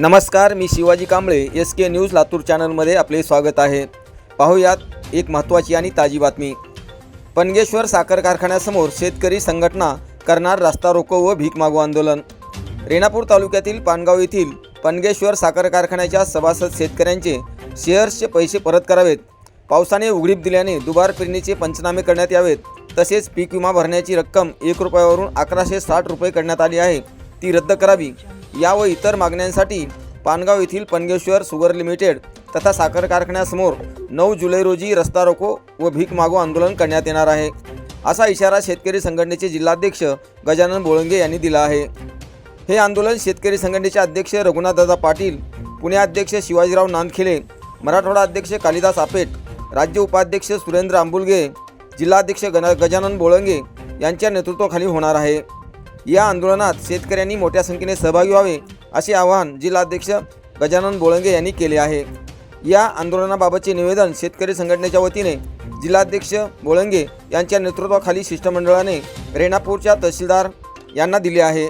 नमस्कार मी Shivaji Kamble S K news Latur चॅनलमध्ये आपले स्वागत आहे. पाहूयात एक महत्त्वाची आणि ताजी बातमी. पनगेश्वर साखर कारखान्यासमोर शेतकरी संघटना करणार रास्ता रोको व भीक मागू आंदोलन. रेणापूर तालुक्यातील पानगाव येथील पनगेश्वर साखर कारखान्याच्या सभासद शेतकऱ्यांचे शेअर्सचे पैसे परत करावेत. पावसाने उघडीप दिल्याने दुबार पेरणीचे पंचनामे करण्यात यावेत. तसेच पीक विमा भरण्याची रक्कम एक रुपयावरून अकराशे साठ रुपये करण्यात आली आहे. ती रद्द करावी. या व इतर मागण्यांसाठी पानगाव येथील पनगेश्वर सुगर लिमिटेड तथा साखर कारखान्यासमोर नऊ जुलै रोजी रस्ता रोको व भीक मागो आंदोलन करण्यात येणार आहे. असा इशारा शेतकरी संघटनेचे जिल्हाध्यक्ष गजानन बोळंगे यांनी दिला आहे. हे आंदोलन शेतकरी संघटनेचे अध्यक्ष रघुनाथदादा पाटील पुणे अध्यक्ष शिवाजीराव नांदखिले मराठवाडा अध्यक्ष कालिदास आपेट राज्य उपाध्यक्ष सुरेंद्र आंबुलगे जिल्हाध्यक्ष गण गजानन बोळंगे यांच्या नेतृत्वाखाली होणार आहे. या आंदोलनात शेतकऱ्यांनी मोठ्या संख्येने सहभागी व्हावे असे आवाहन जिल्हाध्यक्ष गजानन बोळंगे यांनी केले आहे. या आंदोलनाबाबतचे निवेदन शेतकरी संघटनेच्या वतीने जिल्हाध्यक्ष बोळंगे यांच्या नेतृत्वाखाली शिष्टमंडळाने रेणापूरच्या तहसीलदार यांना दिले आहे.